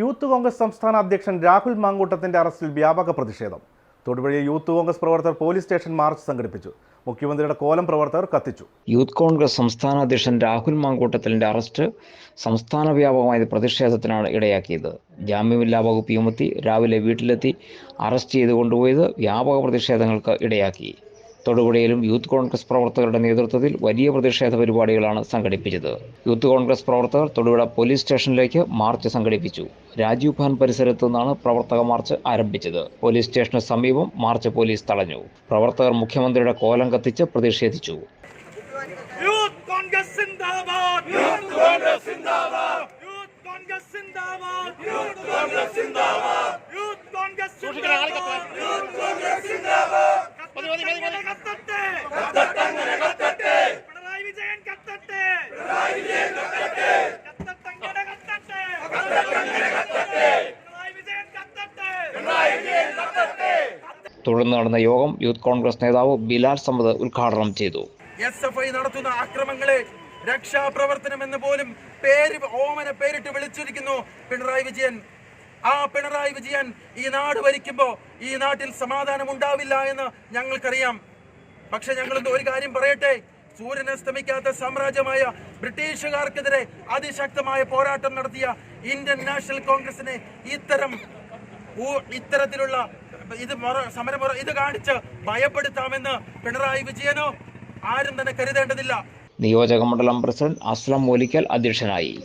Youth Congress സംസ്ഥാന അധ്യക്ഷൻ രാഹുൽ മാങ്കൂട്ടത്തിന്റെ അറസ്റ്റിൽ വ്യാപക പ്രതിഷേധം. തൊടുപുഴയിൽ യൂത്ത് കോൺഗ്രസ് പ്രവർത്തകർ പോലീസ് സ്റ്റേഷൻ മാർച്ച് സംഘടിപ്പിച്ചു. മുഖ്യമന്ത്രിയുടെ കോലം പ്രവർത്തകർ കത്തിച്ചു. യൂത്ത് കോൺഗ്രസ് സംസ്ഥാന അധ്യക്ഷൻ രാഹുൽ മാങ്കൂട്ടത്തിലിന്റെ അറസ്റ്റ് സംസ്ഥാന വ്യാപകമായ പ്രതിഷേധത്തിനാണ് ഇടയാക്കിയത്. ജാമ്യമില്ലാ വകുപ്പ് യുമത്തി രാവിലെ വീട്ടിലെത്തി അറസ്റ്റ് ചെയ്ത് കൊണ്ടുപോയത് വ്യാപക പ്രതിഷേധങ്ങൾക്ക് ഇടയാക്കി. തൊടുപുഴയിലും യൂത്ത് കോൺഗ്രസ് പ്രവർത്തകരുടെ നേതൃത്വത്തിൽ വലിയ പ്രതിഷേധ പരിപാടികളാണ് സംഘടിപ്പിച്ചത്. യൂത്ത് കോൺഗ്രസ് പ്രവർത്തകർ തൊടുപുഴ പോലീസ് സ്റ്റേഷനിലേക്ക് മാർച്ച് സംഘടിപ്പിച്ചു. രാജീവ് ഭവൻ പരിസരത്തു നിന്നാണ് പ്രവർത്തക മാർച്ച് ആരംഭിച്ചത്. പോലീസ് സ്റ്റേഷന് സമീപം മാർച്ച് പോലീസ് തടഞ്ഞു. പ്രവർത്തകർ മുഖ്യമന്ത്രിയുടെ കോലം കത്തിച്ച് പ്രതിഷേധിച്ചു. യൂത്ത് കോൺഗ്രസ് പിണറായി വിജയൻ കത്തട്ടെ. കത്തട്ടെ. പിണറായി വിജയൻ കത്തട്ടെ. പിണറായി വിജയൻ കത്തട്ടെ. തുടർന്ന് നടന്ന യോഗം യൂത്ത് കോൺഗ്രസ് നേതാവ് ബിലാൽ സമ്മത് ഉദ്ഘാടനം ചെയ്തു. എസ് എഫ് ഐ നടത്തുന്ന ആക്രമങ്ങളെ രക്ഷാപ്രവർത്തനം എന്ന് പോലും പേര് ഓമന പേരിട്ട് വിളിച്ചിരിക്കുന്നു പിണറായി വിജയൻ. ആ പിണറായി വിജയൻ ഈ നാട് ഭരിക്കുമ്പോ ഈ നാട്ടിൽ സമാധാനം ഉണ്ടാവില്ല എന്ന് ഞങ്ങൾക്കറിയാം. പക്ഷെ ഞങ്ങൾ ഒരു കാര്യം പറയട്ടെ? സൂര്യൻ അസ്തമിക്കാത്ത സാമ്രാജ്യമായ ബ്രിട്ടീഷുകാർക്കെതിരെ അതിശക്തമായ പോരാട്ടം നടത്തിയ ഇന്ത്യൻ നാഷണൽ കോൺഗ്രസിനെ ഇത്തരം ഇത്തരത്തിലുള്ള ഇത് സമരം ഇത് കാണിച്ച് ഭയപ്പെടുത്താമെന്ന് പിണറായി വിജയനോ ആരും തന്നെ കരുതേണ്ടതില്ല. നിയോജക മണ്ഡലം പ്രസിഡന്റ് അസ്ലം മൂലിക്കൽ അധ്യക്ഷനായി.